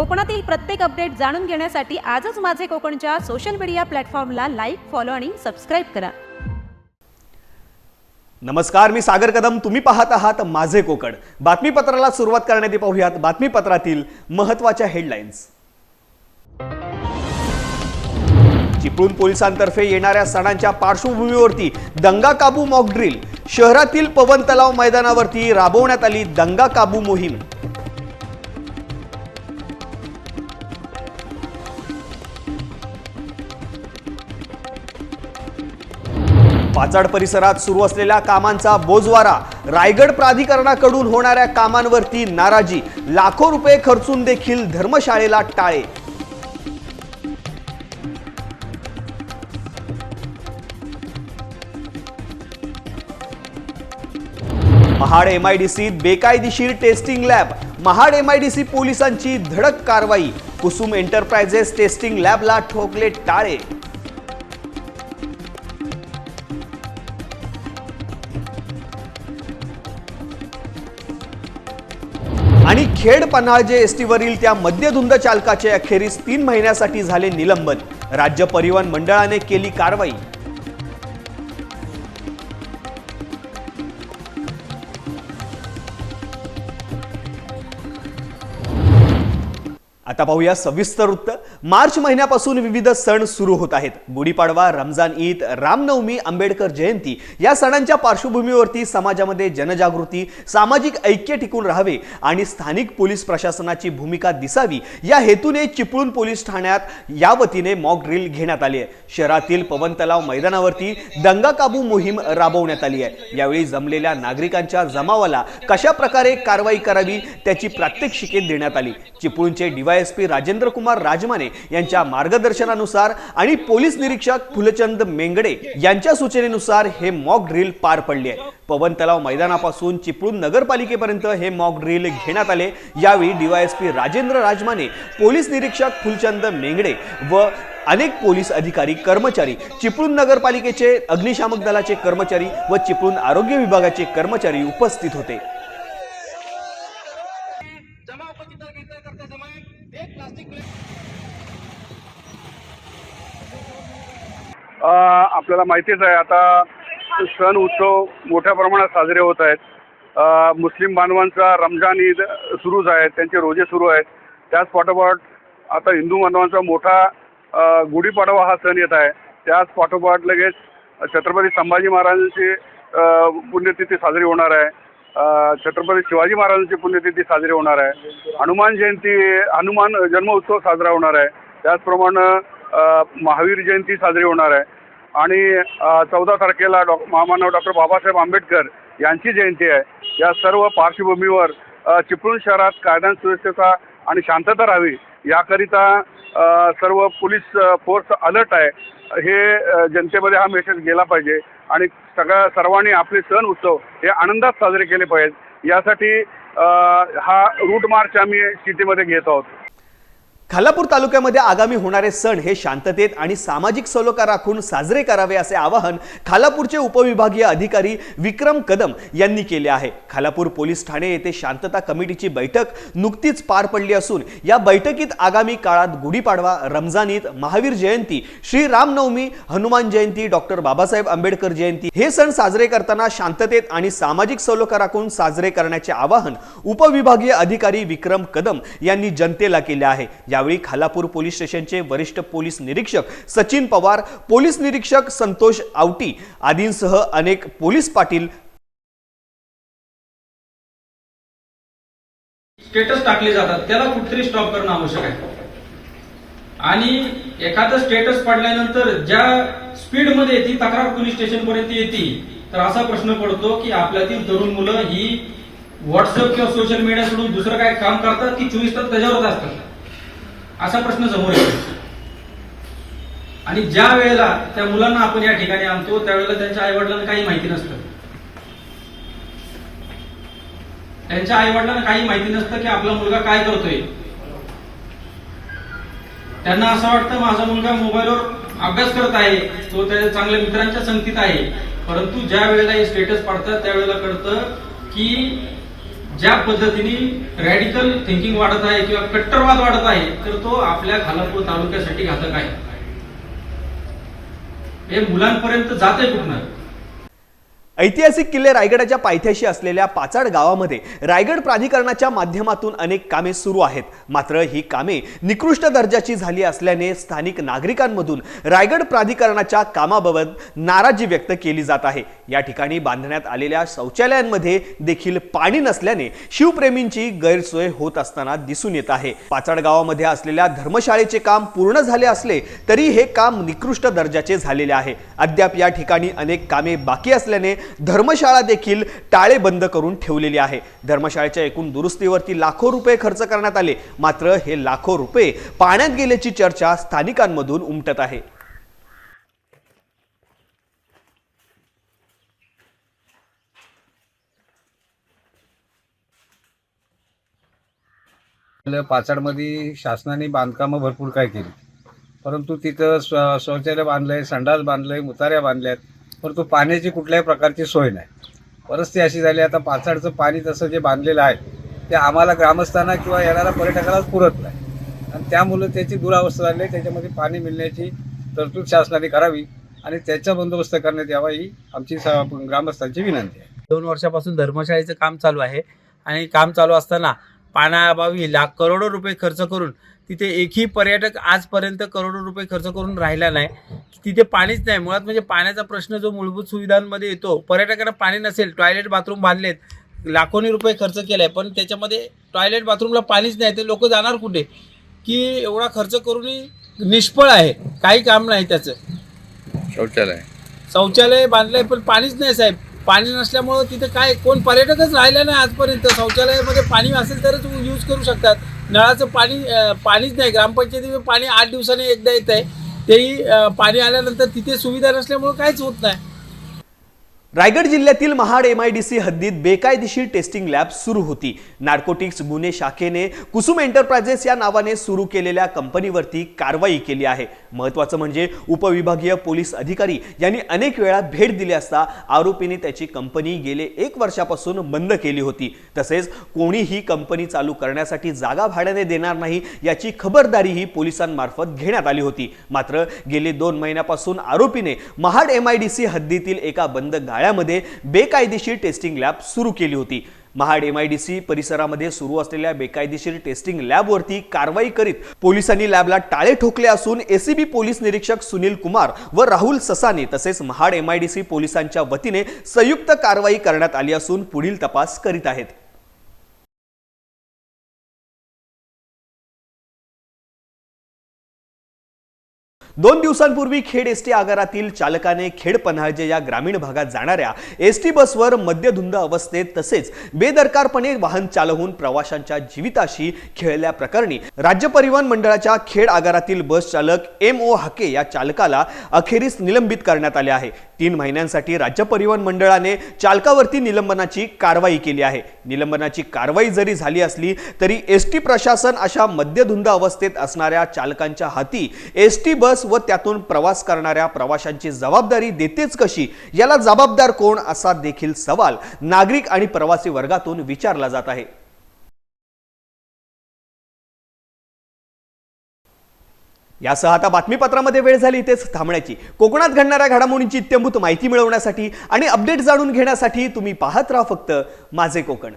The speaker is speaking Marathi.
कोकणातील प्रत्येक अपडेट जाणून घेण्यासाठी आजच माझे कोकणच्या सोशल मीडिया प्लॅटफॉर्मला लाईक फॉलो आणि सबस्क्राईब करा. नमस्कार मी सागर कदम. तुम्ही पाहत आहात माझे कोकण. बातमीपत्राला सुरुवात करण्यात पाहूयात. बातमीपत्रातील महत्त्वाच्या हेडलाईन्स चिपळूण पोलिसांतर्फे येणाऱ्या सणांच्या पार्श्वभूमीवरती दंगा काबू मॉक ड्रिल शहरातील पवन तलाव मैदानावरती राबवण्यात आली दंगा काबू मोहीम. पाचाड परिसरात सुरू असलेल्या कामांचा बोजवारा रायगड प्राधिकरणाकडून होणाऱ्या कामांवरती नाराजी. लाखो रुपये खर्चून देखील धर्मशाळेला टाळे. महाड एमआयडीसीत बेकायदेशीर टेस्टिंग लॅब. महाड एमआयडीसी पोलिसांची धडक कारवाई. कुसुम एंटरप्राइजेस टेस्टिंग लॅबला ठोकले टाळे. आणि खेड पन्हाळजे एसटीवरील त्या मद्यधुंद चालकाचे अखेरीस तीन महिन्यासाठी झाले निलंबन. राज्य परिवहन मंडळाने केली कारवाई. आता पाहूया सविस्तर वृत्त. मार्च महिन्यापासून विविध सण सुरू होत आहेत. गुढीपाडवा रमजान ईद रामनवमी आंबेडकर जयंती या सणांच्या पार्श्वभूमीवरती समाजामध्ये जनजागृती सामाजिक ऐक्य टिकून राहावे आणि स्थानिक पोलीस प्रशासनाची भूमिका दिसावी या हेतूने चिपळूण पोलीस ठाण्यात या वतीने मॉक ड्रिल घेण्यात आली आहे. शहरातील पवन तलाव मैदानावरती दंगा काबू मोहीम राबवण्यात आली आहे. यावेळी जमलेल्या नागरिकांच्या जमावाला कशा प्रकारे कारवाई करावी त्याची प्रात्यक्षिके देण्यात आली. चिपळूणचे डीवायएसपी राजेंद्र कुमार राजमाने यांच्या मार्गदर्शनानुसार आणि पोलीस निरीक्षक फुलचंद मेंगडे यांच्या सूचनेनुसार हे मॉक ड्रिल पार पडले आहे. पवन तलाव मैदानापासून चिपळूण नगरपालिकेपर्यंत हे मॉक ड्रिल घेण्यात आले. यावेळी डीवायएसपी राजेंद्र राजमाने पोलीस निरीक्षक फुलचंद मेंगडे व अनेक पोलीस अधिकारी कर्मचारी चिपळूण नगरपालिकेचे अग्निशामक दलाचे कर्मचारी व चिपळूण आरोग्य विभागाचे कर्मचारी उपस्थित होते. आपल्याला माहितीच आहे आता सण उत्सव मोठ्या प्रमाणात साजरे होत आहेत. मुस्लिम बांधवांचा रमजान ईद सुरूच आहे त्यांचे रोजे सुरू आहेत. त्याच पाठोपाठ आता हिंदू बांधवांचा मोठा गुढीपाडवा हा सण येत आहे. त्याच पाठोपाठ लगेच छत्रपती संभाजी महाराजांची पुण्यतिथी साजरी होणार आहे. छत्रपती शिवाजी महाराजांची पुण्यतिथी साजरी होणार आहे. हनुमान जयंती हनुमान जन्म उत्सव साजरा होणार आहे. त्याचप्रमाणे महावीर जयंती साजरी होणार आहे. आणि चौदा तारखेला डॉ महामानव डॉक्टर बाबासाहेब आंबेडकर यांची जयंती आहे. या सर्व पार्श्वभूमीवर चिपळूण शहरात कायदा सुव्यवस्थेचा आणि शांतता राहावी याकरिता सर्व पोलीस फोर्स अलर्ट आहे. हे जनतेमध्ये हा मेसेज गेला पाहिजे. आणि सगळ्या सर्वांनी आपले सण उत्सव हे आनंदात साजरे केले पाहिजेत. यासाठी हा रूट मार्च आम्ही सिटीमध्ये घेत आहोत. खालापूर तालुक्यामध्ये आगामी होणारे सण हे शांततेत आणि सामाजिक सलोखा राखून साजरे करावे असे आवाहन खालापूरचे उपविभागीय अधिकारी विक्रम कदम यांनी केले आहे. खालापूर पोलीस ठाणे येथे शांतता कमिटीची बैठक नुकतीच पार पडली असून या बैठकीत आगामी काळात गुढीपाडवा रमजान ईद महावीर जयंती श्री रामनवमी हनुमान जयंती डॉक्टर बाबासाहेब आंबेडकर जयंती हे सण साजरे करताना शांततेत आणि सामाजिक सलोखा राखून साजरे करण्याचे आवाहन उपविभागीय अधिकारी विक्रम कदम यांनी जनतेला केले आहे. यावेळी खालापूर पोलीस स्टेशनचे वरिष्ठ पोलीस निरीक्षक सचिन पवार पोलीस निरीक्षक संतोष आवटी आदींसह अनेक पोलीस पाटील स्टेटस टाकले जातात. त्याला कुठेतरी स्टॉप करणं आवश्यक आहे. आणि एखादं स्टेटस पडल्यानंतर ज्या स्पीडमध्ये ती तक्रार पोलीस स्टेशन पर्यंत येते तर असा प्रश्न पडतो की आपल्यातील तरुण मुलं ही व्हॉट्सअप किंवा सोशल मीडिया सोडून दुसरं काय काम करतात की चोवीस तास त्याच्यावरच असतात? असा प्रश्न समोर येतो. आणि ज्या वेळेला त्या मुलांना आपण या ठिकाणी आणतो त्यावेळेला त्यांच्या आई वडिलांना काही माहिती नसतं. त्यांच्या आई वडिलांना काही माहिती नसतं की आपला मुलगा काय करतोय. त्यांना असं वाटतं माझा मुलगा मोबाईलवर अभ्यास करत आहे. तो त्याच्या चांगल्या मित्रांच्या संगतीत आहे. परंतु ज्या वेळेला हे स्टेटस पाडतात त्यावेळेला कळतं की ज्या पद्धतीने रॅडिकल थिंकिंग वाढत आहे किंवा कट्टरवाद वाढत आहे तर तो आपल्या खालापूर तालुक्यासाठी घातक आहे. हे मुलांपर्यंत जाते कुठनं? ऐतिहासिक किल्ले रायगडाच्या पायथ्याशी असलेल्या पाचाड गावामध्ये रायगड प्राधिकरणाच्या माध्यमातून अनेक कामे सुरू आहेत. मात्र ही कामे निकृष्ट दर्जाची झाली असल्याने स्थानिक नागरिकांमधून रायगड प्राधिकरणाच्या कामाबाबत नाराजी व्यक्त केली जात आहे. या ठिकाणी बांधण्यात आलेल्या शौचालयांमध्ये देखील पाणी नसल्याने शिवप्रेमींची गैरसोय होत असताना दिसून येत आहे. पाचाड गावामध्ये असलेल्या धर्मशाळेचे काम पूर्ण झाले असले तरी हे काम निकृष्ट दर्जाचे झालेले आहे. अद्याप या ठिकाणी अनेक कामे बाकी असल्याने धर्मशाळा देखील टाळे बंद करून ठेवलेली आहे. धर्मशाळेच्या एकूण दुरुस्तीवरती लाखो रुपये खर्च करण्यात आले. मात्र हे लाखो रुपये पाण्यात गेल्याची चर्चा स्थानिकांमधून उमटत आहे. पाचाडमध्ये शासनाने बांधकामं भरपूर काय केली. परंतु तिथं स्व शौचालय बांधलंय संडास बांधलंय मुताऱ्या बांधल्यात. परंतु पाण्याची कुठल्याही प्रकारची सोय नाही. परिस्थिती अशी झाली आता पाचाडचं पाणी तसं जे बांधलेलं आहे ते आम्हाला ग्रामस्थांना किंवा येणाऱ्या पर्यटकालाच पुरत नाही. आणि त्यामुळं त्याची दुरावस्था झाली आहे त्याच्यामध्ये पाणी मिळण्याची तरतूद शासनाने करावी आणि त्याचा बंदोबस्त करण्यात यावा ही आमची स- ग्रामस्थांची विनंती आहे. दोन वर्षापासून धर्मशाळेचं काम चालू आहे आणि काम चालू असताना पाण्याअभावी लाख करोडो रुपये खर्च करून तिथे एकही पर्यटक आजपर्यंत करोडो रुपये खर्च करून राहिला नाही. तिथे पाणीच नाही. मुळात म्हणजे पाण्याचा प्रश्न जो मूलभूत सुविधांमध्ये येतो पर्यटकांना पाणी नसेल टॉयलेट बाथरूम बांधलेत लाखोनी रुपये खर्च केलाय पण त्याच्यामध्ये टॉयलेट बाथरूमला पाणीच नाही. ते लोक जाणार कुठे? की एवढा खर्च करूनही निष्फळ आहे. काही काम नाही त्याचं. शौचालय. शौचालय बांधलंय पण पाणीच नाही साहेब. पाणी नसल्यामुळं तिथे काय कोण पर्यटकच राहिला नाही आजपर्यंत. शौचालयामध्ये पाणी असेल तरच यूज करू शकतात. नळाचं पाणी पाणीच नाही. ग्रामपंचायतीमध्ये पाणी आठ दिवसांनी एकदा येत आहे तेही पाणी आल्यानंतर तिथे सुविधा नसल्यामुळं काहीच होत नाही. रायगड जिल्ह्यातील महाड एम आयडीसी हद्दीत बेकायदेशीर टेस्टिंग लॅब सुरू होती. नार्कोटिक्स गुन्हे शाखेने कुसुम एंटरप्राइजेस या नावाने सुरू केलेल्या कंपनीवरती कारवाई केली आहे. महत्त्वाचं म्हणजे उपविभागीय पोलीस अधिकारी यांनी अनेक वेळा भेट दिली असता आरोपीने त्याची कंपनी गेले एक वर्षापासून बंद केली होती. तसेच कोणीही कंपनी चालू करण्यासाठी जागा भाड्याने देणार नाही याची खबरदारीही पोलिसांमार्फत घेण्यात आली होती. मात्र गेले दोन महिन्यापासून आरोपीने महाड एम आयडीसी हद्दीतील एका बंद काळामध्ये बेकायदेशीर टेस्टिंग लॅब सुरू केली होती. Mahad M I D C परिसरामध्ये सुरू असलेल्या बेकायदेशीर टेस्टिंग लॅबवरती कारवाई करीत पोलिसांनी लॅबला टाळे ठोकले असून एसीबी पोलीस निरीक्षक सुनील कुमार व राहुल ससाने तसेच Mahad M I D C पोलिसांच्या वतीने संयुक्त कारवाई करण्यात आली असून पुढील तपास करीत आहेत. दोन दिवसांपूर्वी खेड एस टी आगारातील चालकाने खेड पन्हाळजे या ग्रामीण भागात जाणाऱ्या एस टी बसवर मद्यधुंद अवस्थेत तसेच बेदरकारपणे वाहन चालवून प्रवाशांच्या जीविताशी खेळल्या प्रकरणी राज्य परिवहन मंडळाच्या खेड आगारातील बस चालक एम ओ हाके या चालकाला अखेरीस निलंबित करण्यात आले आहे. तीन महिन्यांसाठी राज्य परिवहन मंडळाने चालकावरती निलंबनाची कारवाई केली आहे. निलंबनाची कारवाई जरी झाली असली तरी एस टी प्रशासन अशा मद्यधुंद अवस्थेत असणाऱ्या चालकांच्या हाती एस टी बस व त्यातून प्रवास करणाऱ्या प्रवाशांची जबाबदारी देतेच कशी? याला जबाबदार कोण असा देखील सवाल नागरिक आणि प्रवासी वर्गातून विचारला जात आहे. यासह आता बातमीपत्रामध्ये वेळ झाली इथेच थांबण्याची. कोकणात घडणाऱ्या घडामोडींची इत्यंभूत माहिती मिळवण्यासाठी आणि अपडेट जाणून घेण्यासाठी तुम्ही पाहत राहा फक्त माझे कोकण.